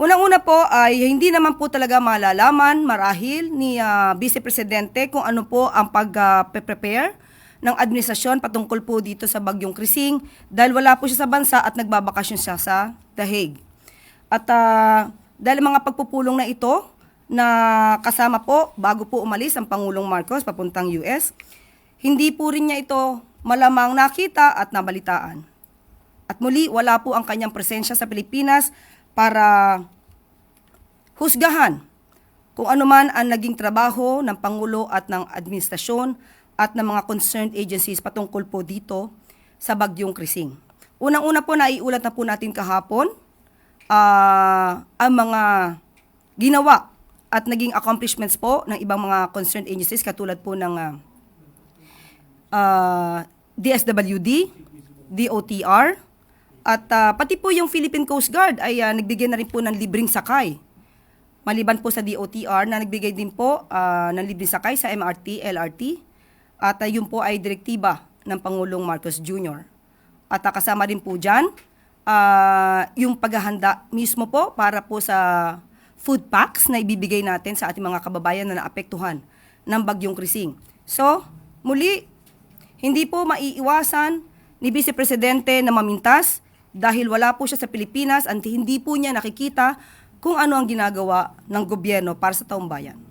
Unang-una po ay hindi naman po talaga malalaman marahil ni ah, Vice Presidente kung ano po ang pag-prepare ng administrasyon patungkol po dito sa Bagyong Krising dahil wala po siya sa bansa at nagbabakasyon siya sa The Hague. At ah, dahil mga pagpupulong na ito na kasama po bago po umalis ang Pangulong Marcos papuntang US, hindi po rin niya ito malamang nakita at nabalitaan. At muli, wala po ang kanyang presensya sa Pilipinas para husgahan kung ano man ang naging trabaho ng Pangulo at ng administrasyon at ng mga concerned agencies patungkol po dito sa Bagyong Krising. Unang-una po, naiulat na po natin kahapon ah, ang mga ginawa at naging accomplishments po ng ibang mga concerned agencies katulad po ng ah, ah, DSWD, DOTR, at ah, pati po yung Philippine Coast Guard ay ah, nagbigay na rin po ng libreng sakay. Maliban po sa DOTR na nagbigay din po ah, ng libreng sakay sa MRT, LRT, at ah, yun po ay direktiba ng Pangulong Marcos Jr. At ah, kasama din po dyan ah, yung paghahanda mismo po para po sa food packs na ibibigay natin sa ating mga kababayan na naapektuhan ng Bagyong Krising. So, muli, hindi po maiiwasan ni Vice Presidente na mamintas dahil wala po siya sa Pilipinas at hindi po niya nakikita kung ano ang ginagawa ng gobyerno para sa taong bayan.